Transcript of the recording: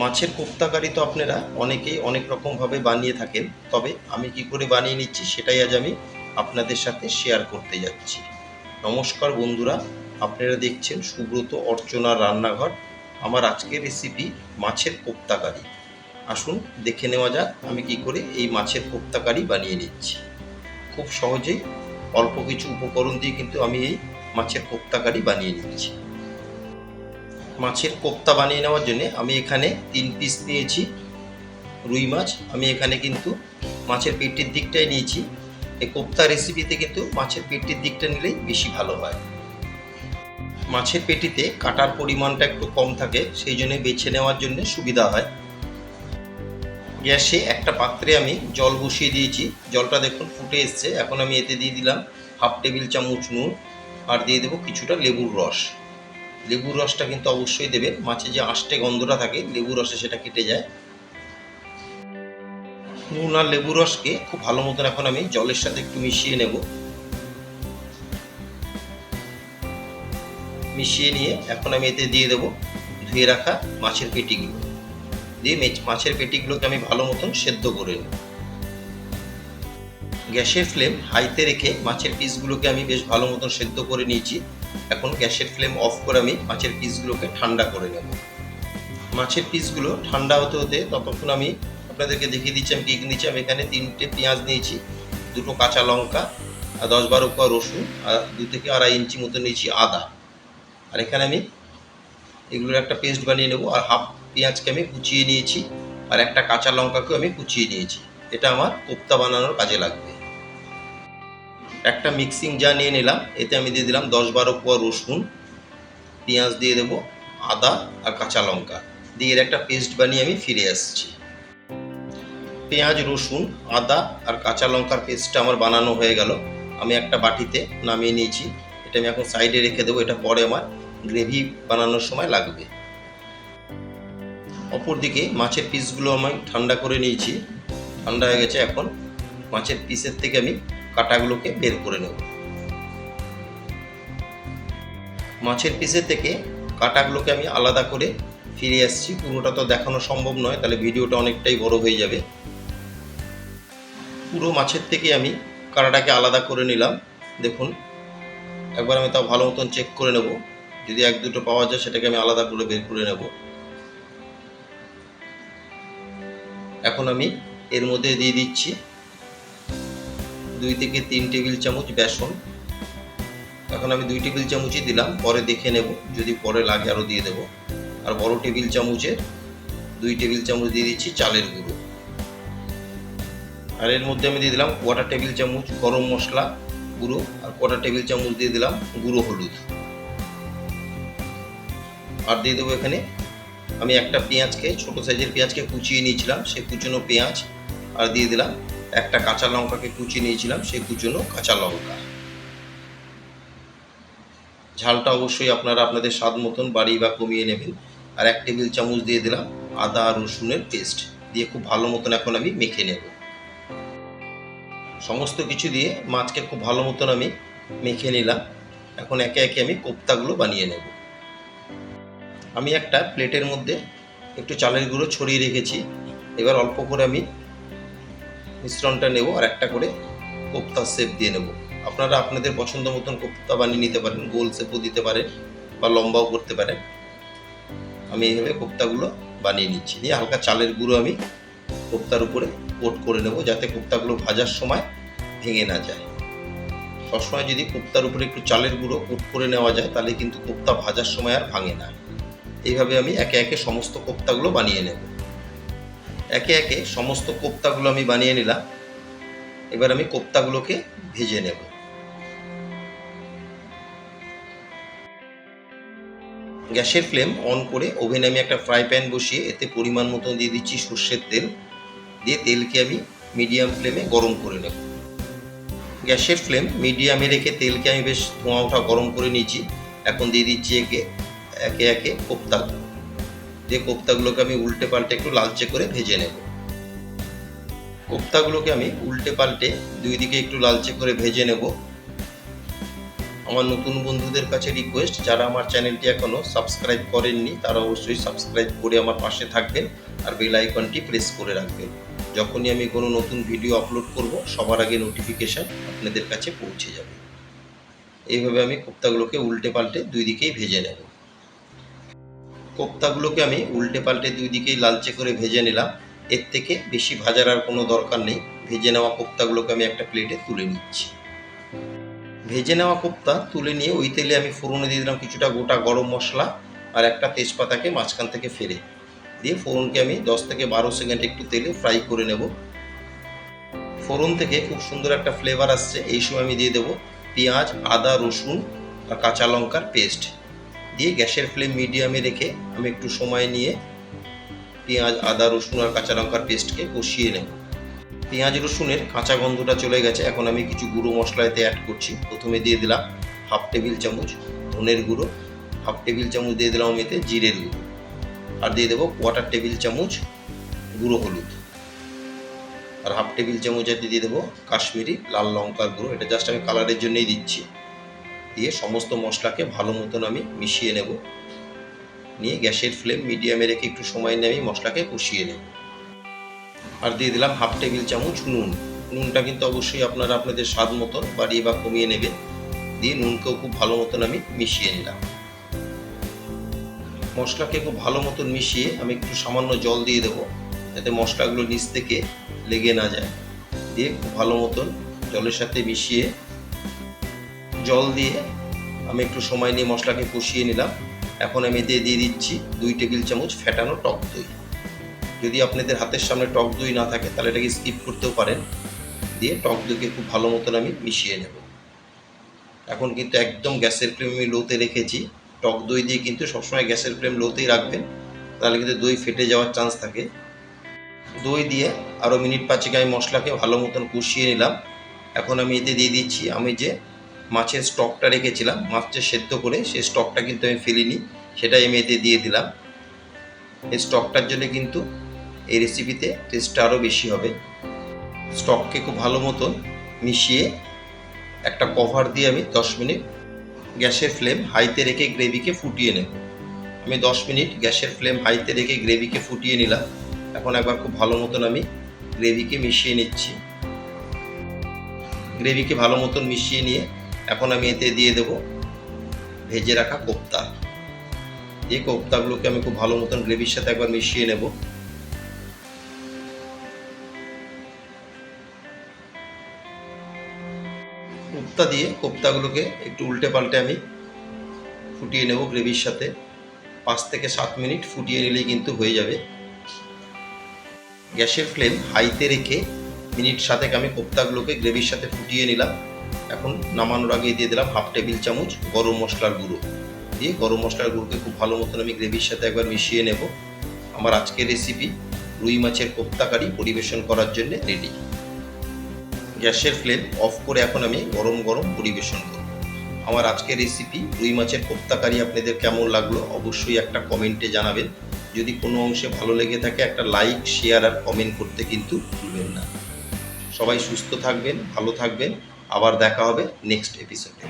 মাছের কোপ্তাকারি তো আপনারা অনেকেই অনেক রকমভাবে বানিয়ে থাকেন, তবে আমি কি করে বানিয়ে নিচ্ছি সেটাই আজ আমি আপনাদের সাথে শেয়ার করতে যাচ্ছি। নমস্কার বন্ধুরা, আপনারা দেখছেন সুব্রত অর্চনার রান্নাঘর, আমার আজকের রেসিপি মাছের কোপ্তাকারি আসুন দেখে নেওয়া যাক আমি কি করে এই মাছের কোপ্তাকারি বানিয়ে নিচ্ছি। খুব সহজেই অল্প কিছু উপকরণ দিয়ে কিন্তু আমি এই মাছের কোপ্তাকারি বানিয়ে নিচ্ছি। মাছের কোপ্তা বানিয়ে নেওয়ার জন্য আমি এখানে তিন পিস নিয়েছি রুই মাছ। আমি এখানে কিন্তু মাছের পেটের দিকটাই নিয়েছি। এই কোপ্তা রেসিপিতে কিন্তু মাছের পেটির দিকটা নিলেই বেশি ভালো হয়। মাছের পেটিতে কাটার পরিমাণটা একটু কম থাকে, সেই জন্য বেছে নেওয়ার জন্য সুবিধা হয়। গ্যাসে একটা পাত্রে আমি জল বসিয়ে দিয়েছি। জলটা দেখুন ফুটে এসছে। এখন আমি এতে দিয়ে দিলাম হাফ টেবিল চামচ নুন আর দিয়ে দেবো কিছুটা লেবুর রস। লেবুর রসটা কিন্তু অবশ্যই দেবেন। মাছে যে আষ্টে গন্ধটা থাকে, লেবুর রসে সেটা কেটে যায়। নুন আর লেবুর রসকে খুব ভালো মতন এখন আমি জলের সাথে একটু মিশিয়ে নেব। মিশিয়ে নিয়ে এখন আমি এতে দিয়ে দেবো ধুয়ে রাখা মাছের পেটিগুলো। দিয়ে মাছের পেটিগুলোকে আমি ভালো মতন সেদ্ধ করে নেব। গ্যাসের ফ্লেম হাইতে রেখে মাছের পিসগুলোকে আমি বেশ ভালো মতন সেদ্ধ করে নিয়েছি। এখন গ্যাসের ফ্লেম অফ করে আমি মাছের পিসগুলোকে ঠান্ডা করে নেব। মাছের পিসগুলো ঠান্ডা হতে হতে ততক্ষণ আমি আপনাদেরকে দেখিয়ে দিচ্ছি, আমি কী কী নিচ্ছি, আমি এখানে তিনটে পেঁয়াজ নিয়েছি, দুটো কাঁচা লঙ্কা, আর দশ বারো কোয়া রসুন, আর দু থেকে আড়াই ইঞ্চি মতো নিয়েছি আদা। আর এখানে আমি এগুলোর একটা পেস্ট বানিয়ে নেব, আর হাফ পেঁয়াজকে আমি কুচিয়ে নিয়েছি, আর একটা কাঁচা লঙ্কাকেও আমি কুচিয়ে নিয়েছি। এটা আমার কোপ্তা বানানোর কাজে লাগবে। একটা মিক্সিং যা নিয়ে নিলাম, এতে আমি দিয়ে দিলাম দশ বারো কোয়া রসুন, পেঁয়াজ দিয়ে দেবো, আদা আর কাঁচা লঙ্কা। দিয়ে এর একটা পেস্ট বানিয়ে আমি ফিরে আসছি। পেঁয়াজ, রসুন, আদা আর কাঁচা লঙ্কার পেস্টটা আমার বানানো হয়ে গেল। আমি একটা বাটিতে নামিয়ে নিয়েছি, এটা আমি এখন সাইডে রেখে দেবো, এটা পরে আমার গ্রেভি বানানোর সময় লাগবে। অপরদিকে মাছের পিসগুলো আমি ঠান্ডা করে নিয়েছি। ঠান্ডা হয়ে গেছে, এখন মাছের পিসের থেকে আমি কাটাগুলোকে বের করে নেব। মাছের পিসের থেকে কাটাগুলোকে আমি আলাদা করে ফিরে আসছি। পুরোটা তো দেখানো সম্ভব নয়, তাহলে ভিডিওটা অনেকটাই বড় হয়ে যাবে। পুরো মাছের থেকে আমি কাটাটাকে আলাদা করে নিলাম। দেখুন, একবার আমি তাও ভালো মতন চেক করে নেব। যদি এক দুটো পাওয়া যায়, সেটাকে আমি আলাদা করে বের করে নেব। এখন আমি এর মধ্যে দিয়ে দিচ্ছি। দুই থেকে তিন টেবিল চামচ বেসন। এখন আমি দুই টেবিল চামচই দিলাম, পরে দেখে নেব, যদি পরে লাগে আরও দিয়ে দেবো। আর বড় টেবিল চামচের দুই টেবিল চামচ দিয়ে দিচ্ছি চালের গুঁড়ো। আর এর মধ্যে আমি দিয়ে দিলাম কোয়াটার টেবিল চামচ গরম মশলা গুঁড়ো, আর কোয়াটার টেবিল চামচ দিয়ে দিলাম গুঁড়ো হলুদ। আর দিয়ে দেবো এখানে আমি একটা পেঁয়াজকে, ছোটো সাইজের পেঁয়াজকে কুচিয়ে নিয়েছিলাম সেই কুচনো পেঁয়াজ, আর দিয়ে দিলাম একটা কাঁচা লঙ্কাকে কুচিয়ে নিয়েছিলাম, সেই কুচনো কাঁচা লঙ্কা। ঝালটা অবশ্যই আপনারা আপনাদের স্বাদ মতন বাড়ি বা কমিয়ে নেবেন। আর এক টেবিল চামচ দিয়ে দিলাম আদা রসুনের পেস্ট। দিয়ে খুব ভালো মতন এখন আমি মেখে নেব। সমস্ত কিছু দিয়ে মাছকে খুব ভালো মতন আমি মেখে নিলাম। এখন একে একে আমি কোপ্তাগুলো বানিয়ে নেব। আমি একটা প্লেটের মধ্যে একটু চালের গুঁড়ো ছড়িয়ে রেখেছি। এবার অল্প করে আমি মিশ্রণটা নেব আর একটা করে কোপ্তা শেপ দিয়ে নেব। আপনারা আপনাদের পছন্দ মতন কোপ্তা বানিয়ে নিতে পারেন, গোল শেপও দিতে পারেন বা লম্বাও করতে পারেন। আমি এইভাবে কোপ্তাগুলো বানিয়ে নিচ্ছি। নিয়ে হালকা চালের গুঁড়ো আমি কোপ্তার উপরে কোট করে নেব যাতে কোপ্তাগুলো ভাজার সময় ভেঙে না যায়। সবসময় যদি কোপ্তার উপরে একটু চালের গুঁড়ো কোট করে নেওয়া যায়, তাহলে কিন্তু কোপ্তা ভাজার সময় আর ভাঙে না। এইভাবে আমি একে একে সমস্ত কোপ্তাগুলো বানিয়ে নেব। একে একে সমস্ত কোপ্তাগুলো আমি বানিয়ে নিলাম। এবার আমি কোপ্তাগুলোকে ভেজে নেব। গ্যাসের ফ্লেম অন করে ওভেনে আমি একটা ফ্রাই প্যান বসিয়ে এতে পরিমাণ মতো দিয়ে দিচ্ছি সর্ষের তেল। দিয়ে তেলকে আমি মিডিয়াম ফ্লেমে গরম করে নেব। গ্যাসের ফ্লেম মিডিয়ামে রেখে তেলকে আমি বেশ ধোঁয়া ওঠা গরম করে নিয়েছি। এখন দিয়ে দিচ্ছি একে একে একে কোপ্তা। যে কোপ্তাগুলোকে আমি উল্টে পাল্টে একটু লালচে করে ভেজে নেব। কোপ্তাগুলোকে আমি উল্টে পাল্টে দুই দিকে একটু লালচে করে ভেজে নেব। আমার নতুন বন্ধুদের কাছে রিকোয়েস্ট যারা আমার চ্যানেলটি এখনও সাবস্ক্রাইব করেননি, তারা অবশ্যই সাবস্ক্রাইব করে আমার পাশে থাকবেন আর বেল আইকনটি প্রেস করে রাখবেন। যখনই আমি কোনো নতুন ভিডিও আপলোড করব, সবার আগে নোটিফিকেশান আপনাদের কাছে পৌঁছে যাবে। এইভাবে আমি কোপ্তাগুলোকে উল্টে পাল্টে দুই দিকেই ভেজে নেব। কোপ্তাগুলোকে আমি উল্টে পাল্টে দুই দিকেই লালচে করে ভেজে নিলাম। এর থেকে বেশি ভাজার আর কোনো দরকার নেই। ভেজে নেওয়া কোপ্তাগুলোকে আমি একটা প্লেটে তুলে নিচ্ছি। ভেজে নেওয়া কোপ্তা তুলে নিয়ে ওই তেলে আমি ফোড়নে দিয়ে দিলাম কিছুটা গোটা গরম মশলা আর একটা তেজপাতাকে মাঝখান থেকে ফেলে। দিয়ে ফোড়নকে আমি দশ থেকে বারো সেকেন্ড একটু তেলে ফ্রাই করে নেব। ফোড়ন থেকে খুব সুন্দর একটা ফ্লেভার আসছে। এই সময় আমি দিয়ে দেবো পেঁয়াজ, আদা, রসুন আর কাঁচা লঙ্কার পেস্ট দিয়ে গ্যাসের ফ্লেম মিডিয়ামে রেখে আমি একটু সময় নিয়ে পেঁয়াজ, আদা, রসুন আর কাঁচা লঙ্কার পেস্টকে কষিয়ে নেব। পেঁয়াজ, রসুনের কাঁচা গন্ধটা চলে গেছে, এখন আমি কিছু গুঁড়ো মশলা এতে অ্যাড করছি। প্রথমে দিয়ে দিলাম হাফ টেবিল চামচ ধনের গুঁড়ো হাফ টেবিল চামচ দিয়ে দিলাম আমি এতে জিরের গুঁড়ো আর দিয়ে দেবো কোয়ার্টার টেবিল চামচ গুঁড়ো হলুদ। আর হাফ টেবিল চামচ দিয়ে দেবো কাশ্মীরি লাল লঙ্কার গুঁড়ো, এটা জাস্ট আমি কালারের জন্যই দিচ্ছি। দিয়ে সমস্ত মশলাকে ভালো মতন আমি মিশিয়ে নেব। নিয়ে গ্যাসের ফ্লেম মিডিয়ামে রেখে একটু সময় নিয়ে আমি মশলাকে কষিয়ে নেব। আর দিয়ে দিলাম হাফ টেবিল চামচ নুন। নুনটা কিন্তু অবশ্যই আপনারা আপনাদের স্বাদ মতন বাড়িয়ে বা কমিয়ে নেবেন। দিয়ে নুনকেও খুব ভালো মতন আমি মিশিয়ে নিলাম। মশলাকে খুব ভালো মতন মিশিয়ে আমি একটু সামান্য জল দিয়ে দেবো, যাতে মশলাগুলো নিচ থেকে লেগে না যায়। দিয়ে খুব ভালো মতন জলের সাথে মিশিয়ে জল দিয়ে আমি একটু সময় নিয়ে মশলাকে কষিয়ে নিলাম। এখন আমি এতে দিয়ে দিচ্ছি দুই টেবিল চামচ ফ্যাটানো টক দই। যদি আপনাদের হাতের সামনে টক দই না থাকে, তাহলে এটাকে স্কিপ করতেও পারেন। দিয়ে টক দইকে খুব ভালো মতন আমি মিশিয়ে নেব। এখন কিন্তু একদম গ্যাসের ফ্লেম আমি লোতে রেখেছি। টক দই দিয়ে কিন্তু সবসময় গ্যাসের ফ্লেম লোতেই রাখবেন, তাহলে কিন্তু দই ফেটে যাওয়ার চান্স থাকে। দই দিয়ে আরও মিনিট পাঁচেক আমি মশলাকে ভালো মতন কষিয়ে নিলাম। এখন আমি এতে দিয়ে দিচ্ছি আমি যে মাছের স্টকটা রেখেছিলাম, মাছটা সেদ্ধ করে সেই স্টকটা কিন্তু আমি ফেলিনি, সেটাই আমি এতে দিয়ে দিলাম। এই স্টকটার জন্য কিন্তু এই রেসিপিতে টেস্টটা আরও বেশি হবে। স্টককে খুব ভালো মতন মিশিয়ে একটা কভার দিয়ে আমি দশ মিনিট গ্যাসের ফ্লেম হাইতে রেখে গ্রেভিকে ফুটিয়ে নেব। আমি দশ মিনিট গ্যাসের ফ্লেম হাইতে রেখে গ্রেভিকে ফুটিয়ে নিলাম। এখন একবার খুব ভালো মতন আমি গ্রেভিকে মিশিয়ে নিচ্ছি। গ্রেভিকে ভালো মতন মিশিয়ে নিয়ে এখন আমি এতে দিয়ে দেব ভেজে রাখা কোপ্তা। এই কোপ্তাগুলোকে আমি খুব ভালো মতন গ্রেভির সাথে একবার মিশিয়ে নেব। কোপ্তা দিয়ে কোপ্তাগুলোকে একটু উল্টে পাল্টে আমি ফুটিয়ে নেব গ্রেভির সাথে। পাঁচ থেকে সাত মিনিট ফুটিয়ে নিলেই কিন্তু হয়ে যাবে। গ্যাসের ফ্লেম হাইতে রেখে মিনিট সাতেক আমি কোপ্তাগুলোকে গ্রেভির সাথে ফুটিয়ে নিলাম। এখন নামানোর আগে দিয়ে দিলাম হাফ টেবিল চামচ গরম মশলার গুঁড়ো। দিয়ে গরম মশলার গুঁড়োকে খুব ভালো মতন আমি গ্রেভির সাথে একবার মিশিয়ে নেব। আমার আজকের রেসিপি রুই মাছের কোপ্তা কারি পরিবেশন করার জন্য রেডি গ্যাসের ফ্লেম অফ করে এখন আমি গরম গরম পরিবেশন করব। আমার আজকের রেসিপি রুই মাছের কোপ্তা কারি আপনাদের কেমন লাগল অবশ্যই একটা কমেন্টে জানাবেন। যদি কোনো অংশে ভালো লেগে থাকে একটা লাইক শেয়ার আর কমেন্ট করতে কিন্তু ভুলবেন না। সবাই সুস্থ থাকবেন, ভালো থাকবেন। আবার দেখা হবে নেক্সট এপিসোডে